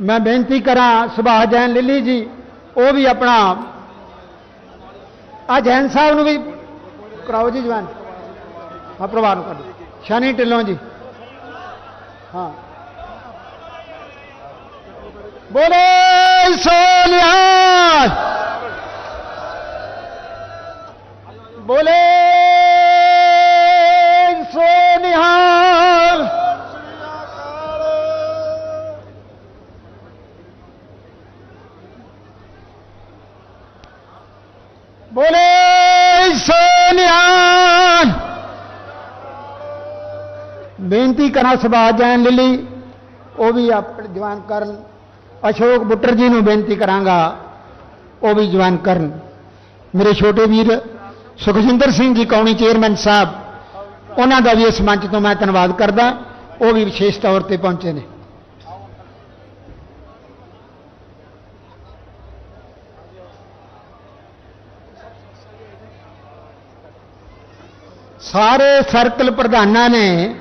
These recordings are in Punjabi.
ਮੈਂ ਬੇਨਤੀ ਕਰਾਂ ਸੁਭਾਸ਼ ਜੈਨ ਲਿੱਲੀ ਜੀ, ਉਹ ਵੀ ਆਪਣਾ ਆ ਜੈਨ ਸਾਹਿਬ ਨੂੰ ਵੀ ਕਰਾਓ ਜੀ ਜਵਾਨ। ਹਾਂ ਪਰਿਵਾਰ ਨੂੰ ਕਰੋ ਸ਼ਨੀ ਢਿੱਲੋਂ ਜੀ। ਹਾਂ। ਬੋਲੇ ਸੋਨਿਆ ਬੋਲੇ ਬੋਲੇ ਸੋਨਿਆ ਬੇਨਤੀ ਕਰਾਂ ਸੁਭਾਸ਼ ਜੈਨ ਲਿਲੀ, ਉਹ ਵੀ ਆਪਣੇ ਜਵਾਨ ਕਰਨ। ਅਸ਼ੋਕ ਬੁੱਟਰ ਜੀ ਨੂੰ ਬੇਨਤੀ ਕਰਾਂਗਾ, ਉਹ ਵੀ ਜਵਾਨ ਕਰਨ। ਮੇਰੇ ਛੋਟੇ ਵੀਰ ਸੁਖਜਿੰਦਰ ਸਿੰਘ ਜੀ, ਕੌਣੀ ਚੇਅਰਮੈਨ ਸਾਹਿਬ, ਉਹਨਾਂ ਦਾ ਵੀ ਇਸ ਮੰਚ ਤੋਂ ਮੈਂ ਧੰਨਵਾਦ ਕਰਦਾ। ਉਹ ਵੀ ਵਿਸ਼ੇਸ਼ ਤੌਰ ਤੇ ਪਹੁੰਚੇ ਨੇ। ਸਾਰੇ ਸਰਕਲ ਪ੍ਰਧਾਨਾਂ ਨੇ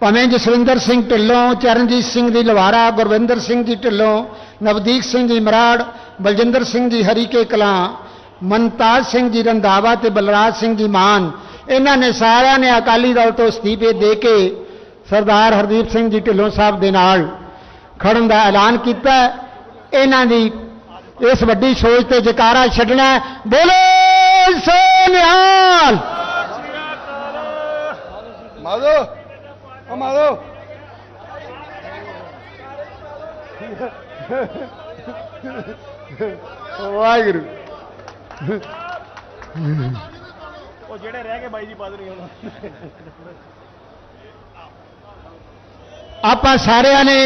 ਭਾਵੇਂ ਜਸਵਿੰਦਰ ਸਿੰਘ ਢਿੱਲੋਂ, ਚਰਨਜੀਤ ਸਿੰਘ ਜੀ ਲਵਾਰਾ, ਗੁਰਵਿੰਦਰ ਸਿੰਘ ਜੀ ਢਿੱਲੋਂ, ਨਵਦੀਪ ਸਿੰਘ ਜੀ ਮਰਾੜ, ਬਲਜਿੰਦਰ ਸਿੰਘ ਜੀ ਹਰੀਕੇ ਕਲਾਂ, ਮਨਤਾਜ ਸਿੰਘ ਜੀ ਰੰਧਾਵਾ ਤੇ ਬਲਰਾਜ ਸਿੰਘ ਜੀ ਮਾਨ, ਇਹਨਾਂ ਨੇ ਸਾਰਿਆਂ ਨੇ ਅਕਾਲੀ ਦਲ ਤੋਂ ਅਸਤੀਫੇ ਦੇ ਕੇ ਸਰਦਾਰ ਹਰਦੀਪ ਸਿੰਘ ਜੀ ਢਿੱਲੋਂ ਸਾਹਿਬ ਦੇ ਨਾਲ ਖੜਨ ਦਾ ਐਲਾਨ ਕੀਤਾ। ਇਹਨਾਂ ਦੀ ਇਸ ਵੱਡੀ ਸੋਚ ਤੇ ਜਕਾਰਾ ਛੱਡਣਾ ਬੋਲੋ ਬੋਲੇ ਸੋ ਵਾਹਿਗੁਰੂ। ਉਹ ਜਿਹੜੇ ਰਹਿ ਗਏ ਬਾਈ ਜੀ ਪਦ ਨਹੀਂ ਆਉਣਾ ਆਪਾਂ ਸਾਰਿਆਂ ਨੇ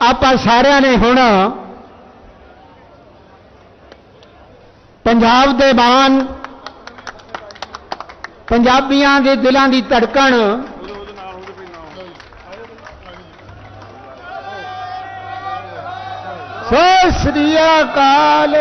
ਆਪਾਂ ਸਾਰਿਆਂ ਨੇ ਹੁਣ ਪੰਜਾਬ ਦੇ ਮਾਨ ਪੰਜਾਬੀਆਂ ਦੇ ਦਿਲਾਂ ਦੀ ਧੜਕਣ। ਸਤਿ ਸ੍ਰੀ ਅਕਾਲ।